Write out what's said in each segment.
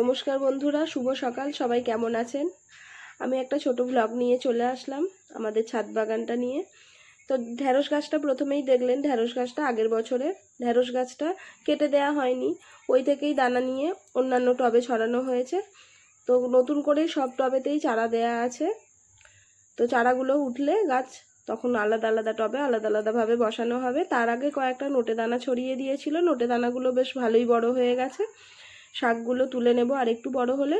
নমস্কার বন্ধুরা, শুভ সকাল, সবাই কেমন আছেন? আমি একটা ছোট ব্লগ নিয়ে চলে আসলাম, আমাদের ছাদ বাগানটা নিয়ে। তো ঢ্যাঁড়স গাছটা প্রথমেই দেখলেন ঢ্যাঁড়স গাছটা আগের বছরের। ঢ্যাঁড়স গাছটা কেটে দেয়া হয়নি, ওই থেকেই দানা নিয়ে অন্যান্য টবে ছড়ানো হয়েছে। তো নতুন করে সব টবেতেই চারা দেয়া আছে। তো চারাগুলো উঠলে গাছ তখন আলাদা আলাদা টবে আলাদা আলাদাভাবে বসানো হবে। তার আগে কয়েকটা নোটে দানা ছড়িয়ে দিয়েছিল, নোটে দানাগুলো বেশ ভালোই বড় হয়ে গেছে। শাকগুলো তুলে নেব আর একটু বড় হলে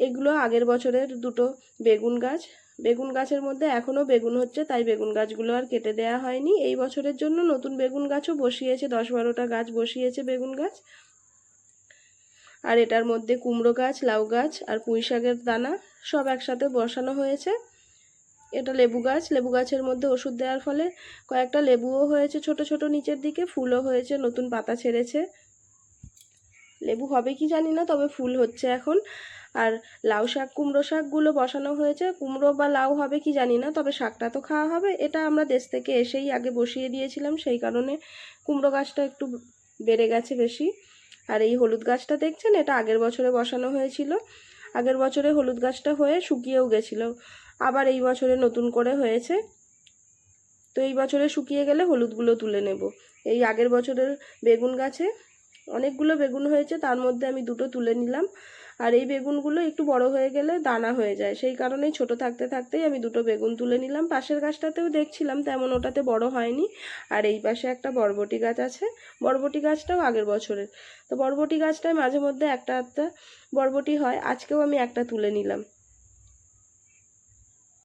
এগুলো আগের বছরের দুটো বেগুন গাছ। বেগুন গাছের মধ্যে এখনও বেগুন হচ্ছে, তাই বেগুন গাছগুলো আর কেটে দেওয়া হয়নি। এই বছরের জন্য নতুন বেগুন গাছও বসিয়েছে, দশ বারোটা গাছ বসিয়েছে বেগুন গাছ। আর এটার মধ্যে কুমড়ো গাছ, লাউ গাছ আর পুঁই শাকের দানা সব একসাথে বসানো হয়েছে। এটা লেবু গাছ। লেবু গাছের মধ্যে ওষুধ দেওয়ার ফলে কয়েকটা লেবুও হয়েছে ছোট ছোট, নিচের দিকে ফুলও হয়েছে, নতুন পাতা ছেড়েছে। লেবু হবে কি জানি না, তবে ফুল হচ্ছে এখন। আর লাউ শাক, কুমড়ো শাকগুলো বসানো হয়েছে। কুমড়ো বা লাউ হবে কি জানি না, তবে শাকটা তো খাওয়া হবে। এটা আমরা দেশ থেকে এসেই আগে বসিয়ে দিয়েছিলাম, সেই কারণে কুমড়ো গাছটা একটু বেড়ে গেছে বেশি। আর এই হলুদ গাছটা দেখছেন? এটা আগের বছরে বসানো হয়েছিল। আগের বছরে হলুদ গাছটা হয়ে শুকিয়েও গেছিল। আবার এই বছরে নতুন করে হয়েছে। তো এই বছরে শুকিয়ে গেলে হলুদগুলো তুলে নেব। এই আগের বছরের বেগুন গাছে অনেকগুলো বেগুন হয়েছে, তার মধ্যে আমি দুটো তুলে নিলাম। আর এই বেগুনগুলো একটু বড় হয়ে গেলে দানা হয়ে যায়। সেই কারণেই ছোট থাকতে থাকতেই আমি দুটো বেগুন তুলে নিলাম। পাশের গাছটাতেও দেখছিলাম, তেমন ওটাতে বড় হয়নি। আর এই পাশে একটা বরবটি গাছ আছে। বরবটি গাছটাও আগের বছরের। তো বরবটি গাছটায় মাঝে মধ্যে একটা একটা বরবটি হয়। আজকেও আমি একটা তুলে নিলাম।